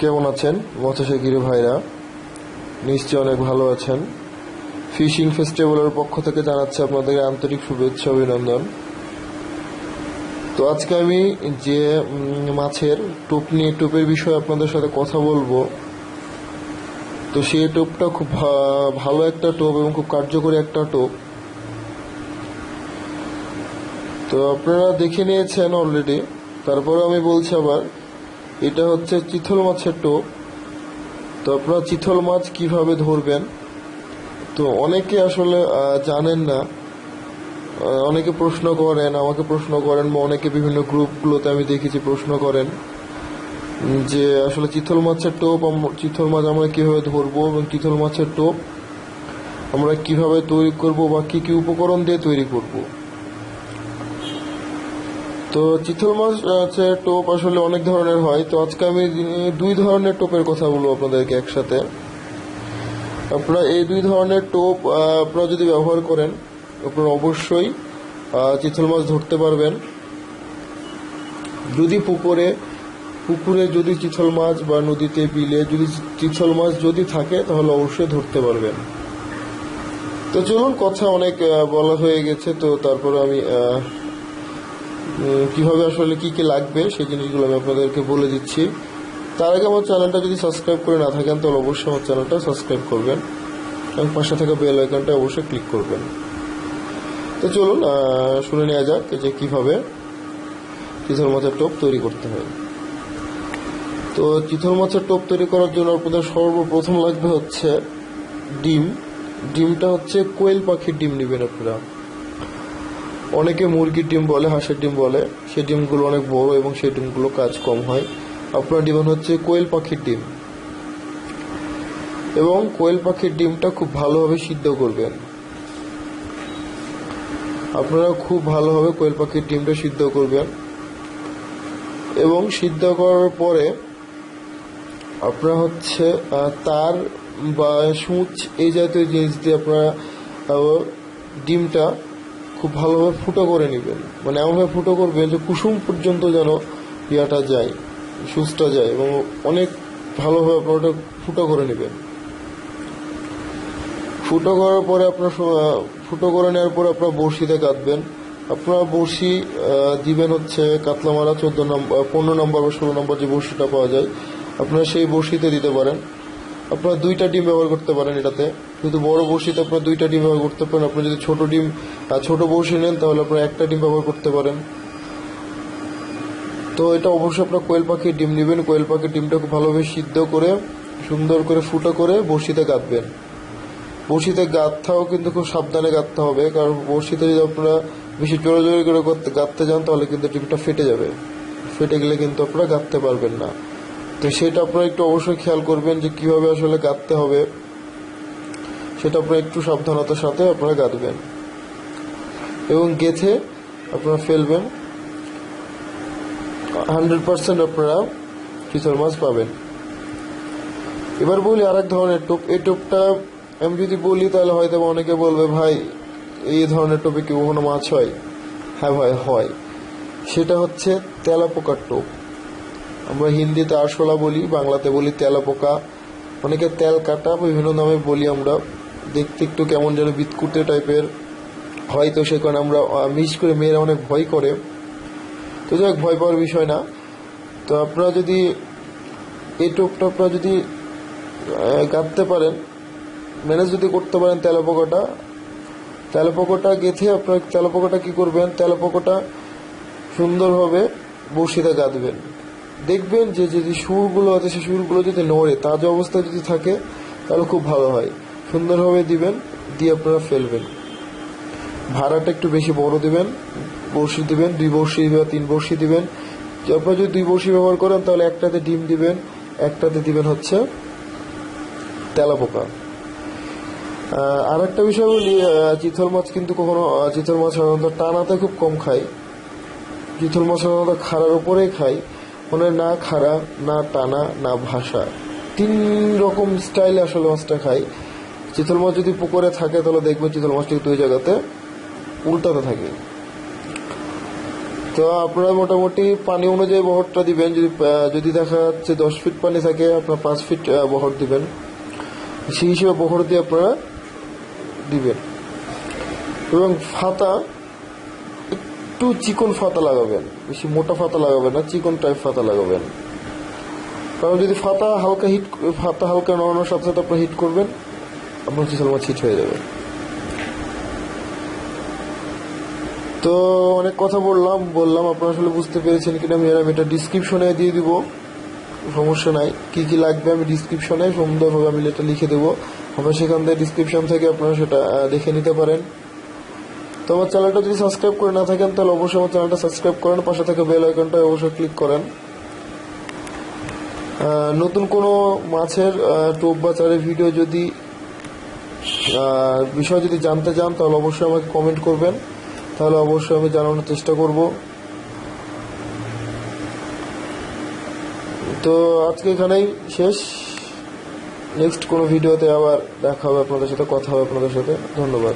কেমন আছেন? মৎস্যশিকির ভাইরা, নিশ্চয়ই অনেক ভালো আছেন। ফিশিং ফেস্টিভ্যালের পক্ষ থেকে জানাচ্ছি আপনাদের আন্তরিক শুভেচ্ছা, অভিনন্দন। তো আজকে আমি যে মাছের টোপ নিয়ে, টোপের বিষয়ে আপনাদের সাথে কথা বলব, তো সেই টোপটা খুব ভালো একটা টোপ এবং খুব কার্যকরী একটা টোপ। তো আপনারা দেখে নিয়েছেন অলরেডি। তারপরে আমি বলছি আবার এটা হচ্ছে চিথল মাছের টোপ। তো আপনারা চিথল মাছ কীভাবে ধরবেন? তো অনেকে আসলে জানেন না। অনেকে প্রশ্ন করেন, আমাকে প্রশ্ন করেন বা অনেকে বিভিন্ন গ্রুপগুলোতে আমি দেখেছি প্রশ্ন করেন যে আসলে চিথল মাছের টোপ চিথল মাছ আমরা কীভাবে ধরবো এবং চিথল মাছের টোপ আমরা কীভাবে তৈরি করব বা কি কি উপকরণ দিয়ে তৈরি করব। তো চিতল মাছ আছে, টোপ আসলে অনেক ধরনের হয়। তো আজকে আমি দুই ধরনের টোপের কথা বলব আপনাদেরকে একসাথে। আপনারা এই দুই ধরনের টোপ আপনারা যদি ব্যবহার করেন, আপনারা অবশ্যই চিতল মাছ ধরতে পারবেন। যদি পুকুরে পুকুরে যদি চিতল মাছ বা নদীতে বিলে যদি চিতল মাছ যদি থাকে, তাহলে অবশ্যই ধরতে পারবেন। তো চলুন, কথা অনেক বলা হয়ে গেছে, তো তারপরে আমি কীভাবে আসলে কি কি লাগবে সেই জিনিসগুলো আমি আপনাদেরকে বলে দিচ্ছি। তার আগে আমার চ্যানেলটা যদি সাবস্ক্রাইব করে না থাকেন, তাহলে অবশ্যই আমার চ্যানেলটা সাবস্ক্রাইব করবেন এবং পাশে থাকা বেল আইকনটা অবশ্যই ক্লিক করবেন। তো চলুন শুনে নেওয়া যাক যে কীভাবে চিতল মাছের টোপ তৈরি করতে হয়। তো চিতল মাছের টোপ তৈরি করার জন্য আপনাদের সর্বপ্রথম লাগবে হচ্ছে ডিম। ডিমটা হচ্ছে কোয়েল পাখির ডিম নেবেন আপনারা। অনেকে মুরগির ডিম বলে, হাঁসের ডিম বলে। সেই ডিমগুলো অনেক বড় এবং সেই ডিমগুলো কাজ কম হয়। আপনার ডিমান হচ্ছে কোয়েল পাখির ডিম। এবং কোয়েল পাখির ডিমটা খুব ভালোভাবে সিদ্ধ করবেন। আপনারা খুব ভালোভাবে কোয়েল পাখির ডিমটা সিদ্ধ করবেন। এবং সিদ্ধ করার পরে আপনারা হচ্ছে তার বা সূচ, এই জাতীয় জিনিস দিয়ে আপনারা ডিমটা খুব ভালোভাবে ফুটো করে নেবেন মানে এমনভাবে ফুটো করবেন যে কুসুম পর্যন্ত যেন ইয়াটা যায় সুচটা যায় এবং অনেক ভালোভাবে আপনারা ওটা ফুটো করে নেবেন ফুটো করার পরে আপনার ফুটো করে নেওয়ার পরে আপনার বড়শিতে কাঁদবেন আপনারা বড়শি দিবেন হচ্ছে কাতলা মারা চোদ্দ নম্বর পনেরো নম্বর বা ষোলো নম্বর যে বড়শিটা পাওয়া যায়, আপনারা সেই বড়শিতে দিতে পারেন। আপনারা দুইটা ডিম ব্যবহার করতে পারেন এটাতে। কিন্তু বড় বড়শিতে আপনারা দুইটা ডিম ব্যবহার করতে পারেন। আপনি যদি ছোট ডিম ছোট বড়শি নেন, তাহলে আপনারা একটা ডিম ব্যবহার করতে পারেন। তো এটা অবশ্যই আপনার কোয়েল পাখির ডিম নেবেন। কোয়েল পাখির ডিমটা খুব ভালোভাবে সিদ্ধ করে, সুন্দর করে ফুটো করে বড়শিতে গাঁথবেন। বড়শিতে গাঁথাও কিন্তু খুব সাবধানে গাঁথতে হবে, কারণ বড়শিতে যদি আপনারা বেশি জোরে জোরে করে গাঁথতে যান, তাহলে কিন্তু ডিমটা ফেটে যাবে। ফেটে গেলে কিন্তু আপনারা গাঁথতে পারবেন না। তো সেটা আপনারা একটু অবশ্যই খেয়াল করবেন যে কীভাবে আসলে গাঁথতে হবে। সেটা আপনারা একটু সাবধানতার সাথে আপনারা গাঁথবেন এবং গেথে আপনারা ফেলবেন। হান্ড্রেড পার্সেন্ট আপনারা চিতল মাছ পাবেন। এবার বলি আর এক ধরনের টোপ। এই টোপটা আমি যদি বলি, তাহলে হয়তো অনেকে বলবে, ভাই, এই ধরনের টোপে কি কখনো মাছ হয়? হ্যাঁ ভাই, হয়। সেটা হচ্ছে তেলাপোকার টোপ। আমরা হিন্দিতে আরশোলা বলি, বাংলাতে বলি তেলাপোকা। অনেকে তেল কাটা বিভিন্ন নামে বলি আমরা। দেখতে একটু কেমন যেন বিৎকুটে টাইপের। হয় তো সে কারণে আমরা মিস করে মেয়েরা অনেক ভয় করে। তো যাই ভয় পাওয়ার বিষয় না। তো আপনারা যদি এই টোপটা আপনারা যদি গাঁথতে পারেন, ম্যানেজ যদি করতে পারেন তেলাপোকাটা তেলাপোকাটা গেঁথে আপনার তেলাপোকাটা কি করবেন? তেলাপোকাটা সুন্দরভাবে বসিতে গাঁথবেন। দেখবেন যে যদি সুরগুলো আছে সেই সুরগুলো যদি নড়ে, তাজা অবস্থায় যদি থাকে, তাহলে খুব ভালো হয়। সুন্দরভাবে দিবেন, দিয়ে আপনারা ফেলবেন। ভাড়াটা একটু বেশি বড় দিবেন, বড়শি দিবেন, দুই বড়শি বা তিন বড়শি দিবেন। আপনারা যদি দুই বড়শি ব্যবহার করেন, তাহলে একটাতে ডিম দিবেন, একটাতে দিবেন হচ্ছে তেলাপোকা আর একটা বিষয় বলি চিতল মাছ কিন্তু কখনো চিতল মাছ সাধারণত টানাতে খুব কম খায় চিতল মাছ সাধারণত খাড়ার উপরেই খায় মানে না খাড়া, না টানা, না ভাষা তিন রকম স্টাইলে আসলে মাছটা খায় চিতল মাছ যদি পুকুরে থাকে, তাহলে দেখবেন চিতল মাছটি দুই জায়গাতে উল্টাতে থাকে। তো আপনারা মোটামুটি পানি অনুযায়ী বহরটা দিবেন। যদি যদি দেখা যাচ্ছে দশ ফিট পানি থাকে, আপনার পাঁচ ফিট বহর দিবেন। সেই হিসেবে বহর দিয়ে আপনারা দিবেন। এবং ফাতা, একটু চিকন ফাতা লাগাবেন। বেশি মোটা ফাতা লাগাবেন না, চিকন টাইপ ফাতা লাগাবেন। কারণ যদি ফাতা হালকা হিট ফাতা হালকা নড়ানোর সাথে সাথে আপনার হিট করবেন। চিতল মাছ হিট হয়ে যাবে। তো অনেক কথা বললাম বললাম, আপনারা আসলে বুঝতে পেরেছেন কিনা? আমি আমি এটা ডিসক্রিপশনে দিয়ে দিব। সমস্যা নাই। কি কি লাগবে আমি ডিসক্রিপশনে সুন্দরভাবে আমি এটা লিখে দেবো। আপনারা সেখান থেকে ডিসক্রিপশন থেকে আপনারা সেটা দেখে নিতে পারেন। তো আমার চ্যানেলটা যদি সাবস্ক্রাইব করে না থাকেন, তাহলে অবশ্যই আমার চ্যানেলটা সাবস্ক্রাইব করেন। পাশে থেকে বেল আইকনটা অবশ্যই ক্লিক করেন। নতুন কোনো মাছের টোপ বা চারের ভিডিও যদি বিষয় যদি জানতে চান, তাহলে অবশ্যই আমাকে কমেন্ট করবেন। তাহলে অবশ্যই আমি জানানোর চেষ্টা করব। তো আজকে এখানেই শেষ। নেক্সট কোনো ভিডিওতে আবার দেখা হবে আপনাদের সাথে, কথা হবে আপনাদের সাথে। ধন্যবাদ।